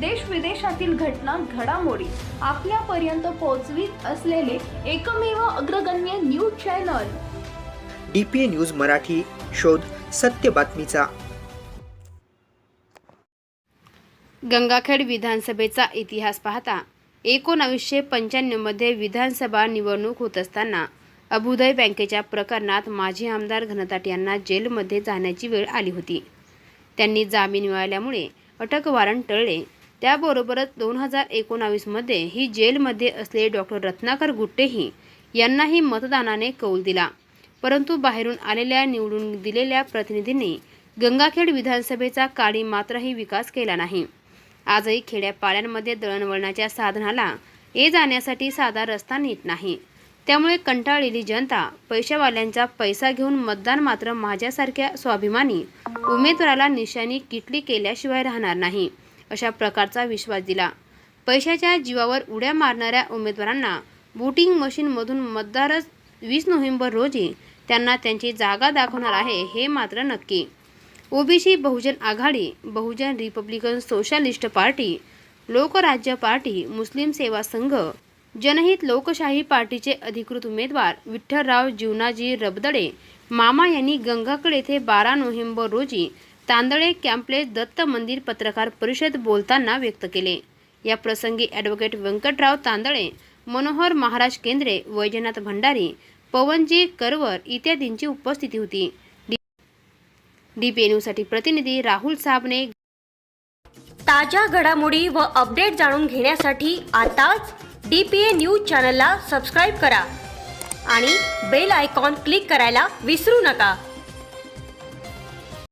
देश विदेशातील घटना घडामोडी आपल्यापर्यंत पोहोचवीत असलेले एकमेव अग्रगण्य news channel. D P A news Marathi शोध सत्य बातमीचा. गंगाखेड विधानसभेचा इतिहास पाहता एकोणावीसशे पंच्याण्णवमध्ये विधानसभा निवडणूक होत असताना अभुदय बँकेच्या प्रकरणात माजी आमदार घनदाट यांना जेलमध्ये जाण्याची वेळ आली होती. त्यांनी जामीन मिळाल्यामुळे अटक वॉरंट टळले. त्याबरोबरच दोन हजार एकोणावीसमध्ये ही जेलमध्ये असलेले डॉक्टर रत्नाकर गुट्टेही यांनाही मतदानाने कौल दिला. परंतु बाहेरून आलेल्या निवडून दिलेल्या प्रतिनिधींनी गंगाखेड विधानसभेचा काळी मात्रही विकास केला नाही. आजही खेड्यापाड्यांमध्ये दळणवळणाच्या साधनाला ये जाण्यासाठी साधा रस्ता नीट नाही. त्यामुळे कंटाळलेली जनता पैशावाल्यांचा पैसा घेऊन मतदान मात्र माझ्यासारख्या स्वाभिमानी उमेदवाराला निशाणी किटली केल्याशिवाय राहणार नाही. अशा प्रकारचा विश्वास दिला. पैशाच्या जीवावर उड्या मारणाऱ्या उमेदवारांना वोटिंग मशीनमधून मतदारच वीस नोव्हेंबर रोजी त्यांना त्यांची जागा दाखवणार आहे हे मात्र नक्की. OBC Bahujan Aghadi Bahujan Republican Socialist Party Lokrajya Party Muslim Seva Sangh Janhit लोकशाही पार्टीचे अधिकृत उमेदवार विठ्ठलराव जीवनाजी रबदडे मामा यांनी गंगाकड येथे बारा नोव्हेंबर रोजी तांदळे कॅम्पलेस दत्त मंदिर पत्रकार परिषद बोलताना व्यक्त केले. या प्रसंगी ॲडव्होकेट व्यंकटराव तांदळे मनोहर महाराज केंद्रे वैजनाथ भंडारी पवनजी करवर इत्यादींची उपस्थिती होती. डी पी न्यूजसाठी प्रतिनिधी राहुल साबने ताज्या घडामोडी व अपडेट जाणून घेण्यासाठी आताच डी पी ए न्यूज चॅनलला सबस्क्राईब करा आणि बेल आयकॉन क्लिक करायला विसरू नका.